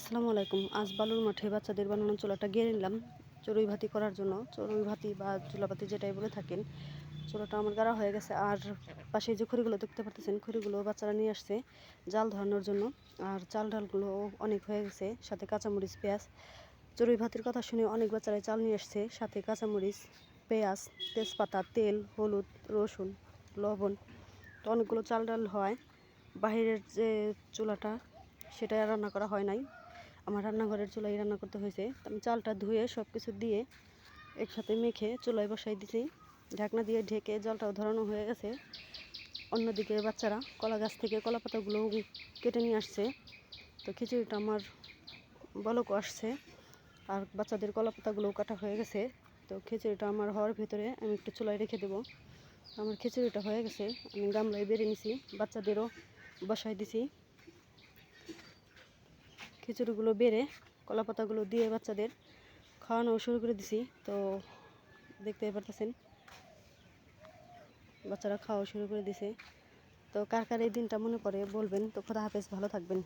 আসসালামু আলাইকুম। আজ বালুর মাঠে বাচ্চাদের বানানো চোলাটা গেড়ে নিলাম। চড়ুই ভাতি করার জন্য চড়ুই ভাতি বা চুলাপাতি যেটাই বলে থাকেন, চোলাটা আমার গাড়া হয়ে গেছে। আর পাশে যে খড়িগুলো দেখতে পারতেছেন, খড়িগুলো বাচ্চারা নিয়ে আসছে জাল ধরানোর জন্য। আর চাল ডালগুলো অনেক হয়ে গেছে, সাথে কাঁচামরিচ, পেঁয়াজ। চড়ুই ভাতির কথা শুনে অনেক বাচ্চারাই চাল নিয়ে আসছে, সাথে কাঁচামরিচ, পেঁয়াজ, তেজপাতা, তেল, হলুদ, রসুন, লবণ। তো অনেকগুলো চাল ডাল হয়। বাহিরের যে চুলাটা, সেটা রান্না করা হয় নাই। আমার রান্নাঘরের চুলাই রান্না করতে হয়েছে। আমি চালটা ধুয়ে সব কিছু দিয়ে একসাথে মেখে চুলায় বসাই দিছি। ঢাকনা দিয়ে ঢেকে জলটাও ধরানো হয়ে গেছে। অন্যদিকে বাচ্চারা কলা গাছ থেকে কলা পাতাগুলো কেটে নিয়ে আসছে। তো খিচুড়িটা আমার বলকও আসছে আর বাচ্চাদের কলা পাতাগুলোও কাটা হয়ে গেছে। তো খিচুড়িটা আমার হওয়ার ভিতরে আমি একটু চুলায় রেখে দেবো। আমার খিচুড়িটা হয়ে গেছে, আমি গামলায় বেড়ে নিছি, বাচ্চাদেরও বসাই দিছি। খিচুড়িগুলো বেড়ে কলা পাতাগুলো দিয়ে বাচ্চাদের খাওয়ানো শুরু করে দিছি। তো দেখতে পারতেছেন, বাচ্চারা খাওয়া শুরু করে দিছে। তো কার কার এই দিনটা মনে পড়ে বলবেন। তো খোদা হাফেজ, ভালো থাকবেন।